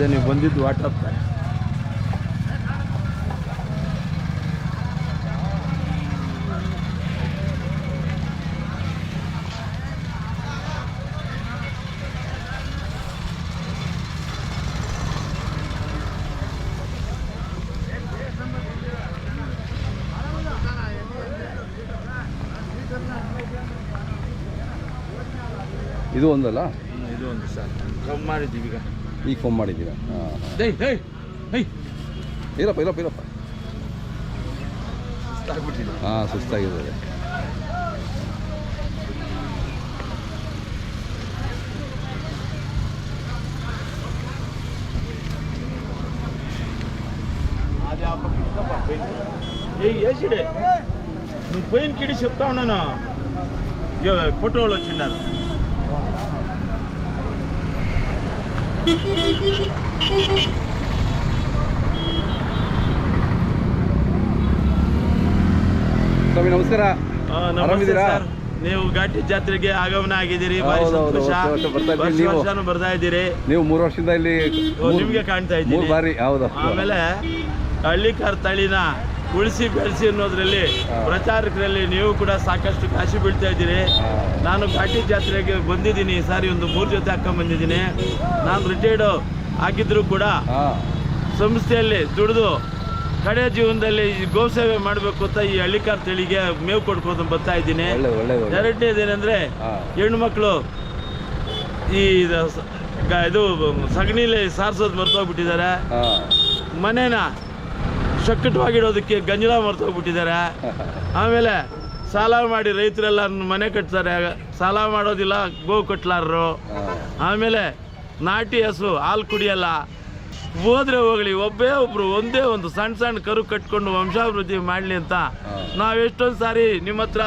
ಅದೇ ನೀವು ಬಂದಿದ್ದು ವಾಟ್ಸಪ್ ಇದು ಒಂದಲ್ಲ? ಇದು ಒಂದು ಸರ್. ಕಮ್ಮಿ ಮಾಡಿದ್ದೀವಿ ಈಗ. ಈಗ ಫೋನ್ ಮಾಡಿದ್ದೀರಾ ಹಾಂ ಡೇ ಡೇ ಹೈ ಇರಪ್ಪ ಇರಪ್ಪ ಇರಪ್ಪ ಆಗ್ಬಿಟ್ಟಿದೆ ಹಾಂ ಸುಸ್ತಾಗಿದೆ ఏ ఏసిడే నువ్వు పోయిన కిడి చెప్తా ఉన్నాను ఇగో ఫోటోలు వచ్చిన్నారు ಸ್ವಾಮಿ ನಮಸ್ಕಾರ ಆ, ನಮಸ್ತೆ ಆರಾಮಿದ್ದೀರಾ? ಸರ್. ನೀವು ಘಾಟಿ ಜಾತ್ರೆಗೆ ಆಗಮನ ಆಗಿದ್ದೀರಿ ಭಾರಿ ಹೌದು, ಹೌದು. ಸಂತೋಷ ವರ್ಷ ವರ್ಷ ಬರ್ತಾ ಇದ್ದೀವಿ. ನೀವು- ವರ್ಷನೂ ಬರ್ತಾ ಇದ್ದೀರಿ ನೀವು ಮೂರು ವರ್ಷದಿಂದ ಇಲ್ಲಿ ಮೂರು- ನಿಮ್ಗೆ ಕಾಣ್ತಾ ಮೂರು ಇದ್ದೀನಿ ಬಾರಿ ಹೌದು ಆಮೇಲೆ ಹಳ್ಳಿಕಾರ್ ತಳಿನ ಉಳಿಸಿ ಬೆಳೆಸಿ ಅನ್ನೋದ್ರಲ್ಲಿ ಪ್ರಚಾರಕರಲ್ಲಿ ನೀವು ಕೂಡ ಸಾಕಷ್ಟು ಕಾಶಿ ಬೀಳ್ತಾ ಇದ್ದೀರಿ. ನಾನು ಘಾಟಿ ಜಾತ್ರೆಗೆ ಬಂದಿದ್ದೀನಿ. ಈ ಸಾರಿ ಒಂದು ಮೂರು ಜೊತೆ ಹಾಕೊಂಡ್ ಬಂದಿದ್ದೀನಿ. ನಾನು ರಿಟೈರ್ಡ್ ಆಗಿದ್ದರೂ ಕೂಡ ಸಂಸ್ಥೆಯಲ್ಲಿ ದುಡಿದು ಕಡೆ ಜೀವನದಲ್ಲಿ ಈ ಗೋಸೇವೆ ಮಾಡಬೇಕು ಅಂತ ಈ ಹಳ್ಳಿಕಾರ್ ತಳಿಗೆ ಮೇವು ಕೊಡ್ಕೊಂಡು ಬರ್ತಾ ಇದ್ದೀನಿ. ಎರಡನೇದೇನೆಂದರೆ ಹೆಣ್ಮಕ್ಳು ಈ ಇದು ಗ- ಸಗಣಿಲಿ ಸಾರಿಸೋದು ಮರ್ತೋಗ್ಬಿಟ್ಟಿದ್ದಾರೆ. ಮನೇನ ಶಕ್ಕಟವಾಗಿಡೋದಕ್ಕೆ ಗಂಜಲ ಮರ್ತೋಗ್ಬಿಟ್ಟಿದ್ದಾರೆ ಆಮೇಲೆ ಸಾಲ ಮಾಡಿ ರೈತರೆಲ್ಲ ಮನೆ ಕಟ್ತಾರೆ. ಸಾಲ ಮಾಡೋದಿಲ್ಲ, ಗೋ ಕಟ್ಲಾರರು. ಆಮೇಲೆ ನಾಟಿ ಹಸು, ಹಾಲು ಕುಡಿಯಲ್ಲ. ಹೋದ್ರೆ ಹೋಗ್ಲಿ, ಒಬ್ಬೇ ಒಬ್ರು ಒಂದೇ ಒಂದು ಸಣ್ಣ ಸಣ್ಣ ಕರು ಕಟ್ಕೊಂಡು ವಂಶಾಭಿವೃದ್ಧಿ ಮಾಡಲಿ ಅಂತ ನಾವೆಷ್ಟೊಂದು ಸಾರಿ ನಿಮ್ಮ ಹತ್ರ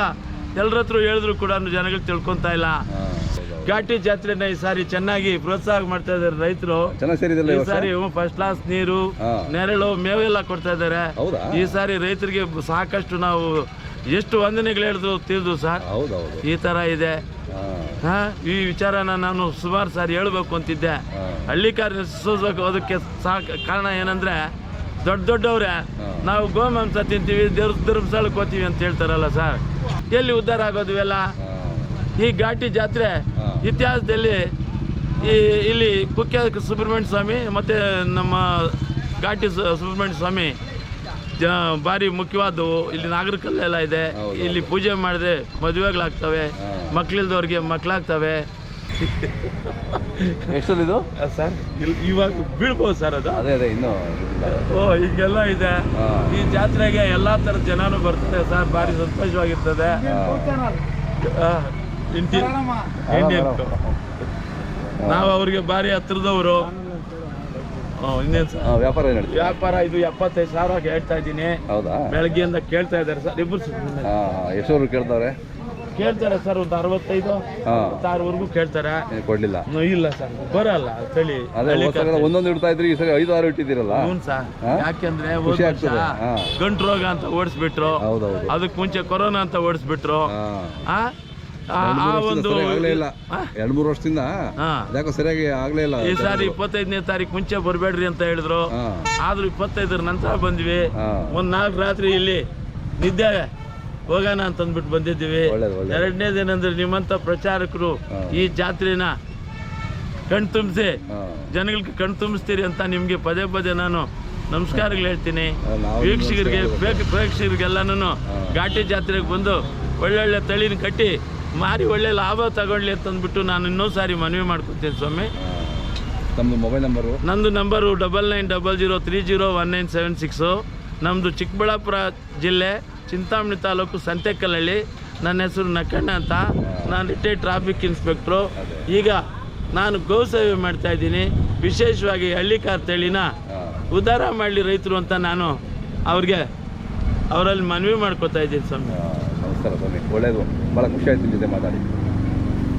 ಎಲ್ಲರ ಹತ್ರ ಹೇಳಿದ್ರು ಕೂಡ ಜನಗಳು ತಿಳ್ಕೊಂತ ಇಲ್ಲ. ಘಾಟಿ ಜಾತ್ರೆನ ಈ ಸಾರಿ ಚೆನ್ನಾಗಿ ಪ್ರೋತ್ಸಾಹ ಮಾಡ್ತಾ ಇದಾರೆ ರೈತರು. ಈ ಸಾರಿ ಫಸ್ಟ್ ಕ್ಲಾಸ್ ನೀರು ನೆರಳು ಮೇವೆಲ್ಲ ಕೊಡ್ತಾ ಇದ್ದಾರೆ. ಈ ಸಾರಿ ರೈತರಿಗೆ ಸಾಕಷ್ಟು ನಾವು ಎಷ್ಟು ವಂದನೆಗಳು ಹೇಳಿದ್ರು ತಿಳಿದು ಸರ್. ಈ ತರ ಇದೆ. ಹಾಂ. ಈ ವಿಚಾರನ ನಾನು ಸುಮಾರು ಸಾರಿ ಹೇಳ್ಬೇಕು ಅಂತಿದ್ದೆ. ಹಳ್ಳಿ ಕಾರ್ಯ ಅದಕ್ಕೆ ಸಾಕ್ ಕಾರಣ ಏನಂದ್ರೆ ದೊಡ್ಡ ದೊಡ್ಡವ್ರೆ ನಾವು ಗೋಮಾಂಸ ತಿಂತೀವಿ ದೇವ್ರ ಧರ್ಮಸ್ಥಳಕ್ಕೆ ಹೋಗ್ತೀವಿ ಅಂತ ಹೇಳ್ತಾರಲ್ಲ ಸರ್. ಎಲ್ಲಿ ಉದ್ಧಾರ ಆಗೋದು ಇವೆಲ್ಲ? ಹಾಂ. ಈ ಘಾಟಿ ಜಾತ್ರೆ ಇತಿಹಾಸದಲ್ಲಿ ಈ ಇಲ್ಲಿ ಕುಕ್ಕೆ ಸುಬ್ರಹ್ಮಣ್ಯ ಸ್ವಾಮಿ ಮತ್ತು ನಮ್ಮ ಘಾಟಿ ಸು- ಸುಬ್ರಹ್ಮಣ್ಯ ಸ್ವಾಮಿ ಜ ಭಾರಿ ಮುಖ್ಯವಾದವು ಇಲ್ಲಿ ನಾಗರಿಕಲ್ಲೆಲ್ಲ ಇದೆ. ಇಲ್ಲಿ ಪೂಜೆ ಮಾಡಿದ್ರೆ ಮದುವೆಗಳಾಗ್ತವೆ ಮಕ್ಳಿಲ್ದವ್ರಿಗೆ ಮಕ್ಕಳಿಲ್ದವ್ರಿಗೆ ಮಕ್ಕಳಾಗ್ತವೆ ಎಷ್ಟಲ್ಲಿದು ಸರ್ ಇವಾಗ ಬೀಳ್ಬೋದು ಸರ್ ಅದು. ಅದೇ ಅದೇ ಇನ್ನು ಓ ಈಗೆಲ್ಲ ಇದೆ. ಈ ಜಾತ್ರೆಗೆ ಎಲ್ಲಾ ಥರದ ಜನನು ಬರ್ತದೆ ಸರ್. ಭಾರಿ ಸಂತೋಷವಾಗಿರ್ತದೆ. ಇಂಡಿಯನ್ ನಾವು ಅವ್ರಿಗೆ ಭಾರಿ ಹತ್ರದವರು. ಇನ್ನೇನು ಸರ್ ವ್ಯಾಪಾರ ಏನು ಹೇಳ್ತೀವಿ ವ್ಯಾಪಾರ ಇದು ಎಪ್ಪತ್ತೈದು ಸಾವಿರ ಹೇಳ್ತಾ ಇದ್ದೀನಿ. ಹೌದಾ? ಬೆಳಗ್ಗೆಯಿಂದ ಕೇಳ್ತಾ ಇದ್ದಾರೆ ಸರ್. ಇಬ್ಬರು ಹಾಂ ಕೇಳ್ತಾರೆ? ಕೇಳ್ತಾರೆ ಸರ್ ಒಂದು ಅರವತ್ತೈದು ಆರುವರೆಗೂ ಕೇಳ್ತಾರೆ. ಕೊಡ್ಲಿಲ್ಲ. ಇಲ್ಲ ಸರ್ ಬರಲ್ಲ ಚಳಿ ಒಂದೊಂದು ಇಡ್ತಾ ಇದ್ರಿ ಈ ಸರಿ ಐದು ಆರು ಇಟ್ಟಿದ್ದೀರಲ್ಲ? ಹ್ಞೂ ಸರ್. ಯಾಕೆಂದ್ರೆ. ಗಂಟು ರೋಗ ಅಂತ ಓಡಿಸ್ಬಿಟ್ರು. ಹೌದೌದು. ಅದಕ್ಕೆ ಮುಂಚೆ ಕೊರೋನಾ ಅಂತ ಓಡಿಸ್ಬಿಟ್ರು. ಹಾಂ. ಆ? ಆ- ಆ ಒಂದು ಆಗಲೇ ಇಲ್ಲ. ಆ? ಎರಡು ಮೂರು ವರ್ಷದಿಂದ ಯಾಕೋ ಸರಿಯಾಗಿ ಆಗ್ಲೇ ಇಲ್ಲ ಈ ಸಾರಿ ಇಪ್ಪತ್ತೈದನೇ ತಾರೀಕು ಮುಂಚೆ ಬರ್ಬೇಡ್ರಿ ಅಂತ ಹೇಳಿದ್ರು. ಆದ್ರೂ ಇಪ್ಪತ್ತೈದರ ನಂತರ ಬಂದ್ವಿ. ಒಂದ್ ನಾಲ್ಕು ರಾತ್ರಿ ಇಲ್ಲಿ ನಿದ್ದೆ ಹೋಗೋಣ ಅಂತ ಅಂದ್ಬಿಟ್ಟು ಬಂದಿದ್ದೀವಿ ಎರಡನೇದೇನಂದ್ರೆ ನಿಮ್ಮಂತ ಪ್ರಚಾರಕರು ಈ ಜಾತ್ರೆನ ಕಣ್ ತುಂಬಿಸಿ ಹಾಂ. ಜನಗಳಿಗೆ ಕಣ್ ತುಂಬಿಸ್ತೀರಿ ಅಂತ ನಿಮ್ಗೆ ಪದೇ ಪದೇ ನಾನು ನಮಸ್ಕಾರಗಳು ಹೇಳ್ತೀನಿ. ವೀಕ್ಷಕರಿಗೆ ಪ್ರೇಕ್ಷಕರಿಗೆಲ್ಲನೂ ಘಾಟಿ ಜಾತ್ರೆಗೆ ಬಂದು ಒಳ್ಳೊಳ್ಳೆ ತಳಿನ ಕಟ್ಟಿ ಮಾರಿ ಒಳ್ಳೆ ಲಾಭ ತಗೊಳ್ಳಿ ಅಂತ ಅಂದ್ಬಿಟ್ಟು ನಾನು ಇನ್ನೊಂದು ಸಾರಿ ಮನವಿ ಮಾಡ್ಕೊತೀನಿ ಸ್ವಾಮಿ. ನಮ್ಮದು ಮೊಬೈಲ್ ನಂಬರು ನಂದು number double nine double zero three zero one nine seven six ನಮ್ಮದು ಚಿಕ್ಕಬಳ್ಳಾಪುರ ಜಿಲ್ಲೆ ಚಿಂತಾಮಣಿ ತಾಲೂಕು ಸಂತೆಕಲ್ಲಳ್ಳಿ. ನನ್ನ ಹೆಸರು ನಕ್ಕಣ್ಣ ಅಂತ. ನಾನು ರಿಟೈರ್ಡ್ ಟ್ರಾಫಿಕ್ ಇನ್ಸ್ಪೆಕ್ಟ್ರು ಈಗ ನಾನು ಗೋ ಸೇವೆ ಮಾಡ್ತಾ ಇದ್ದೀನಿ. ವಿಶೇಷವಾಗಿ ಹಳ್ಳಿಕಾರ್ ತಳಿನ ಉದ್ಧಾರ ಮಾಡಲಿ ರೈತರು ಅಂತ ನಾನು ಅವ್ರಿಗೆ ಅವರಲ್ಲಿ ಮನವಿ ಮಾಡ್ಕೊತಾ ಇದ್ದೀನಿ ಸ್ವಾಮಿ. ನಮಸ್ಕಾರ ಸ್ವಾಮಿ. ಒಳ್ಳೇದು. ಭಾಳ ಖುಷಿ ಆಯ್ತು ನಿಮ್ಮ ಜೊತೆ ಮಾತಾಡಿ.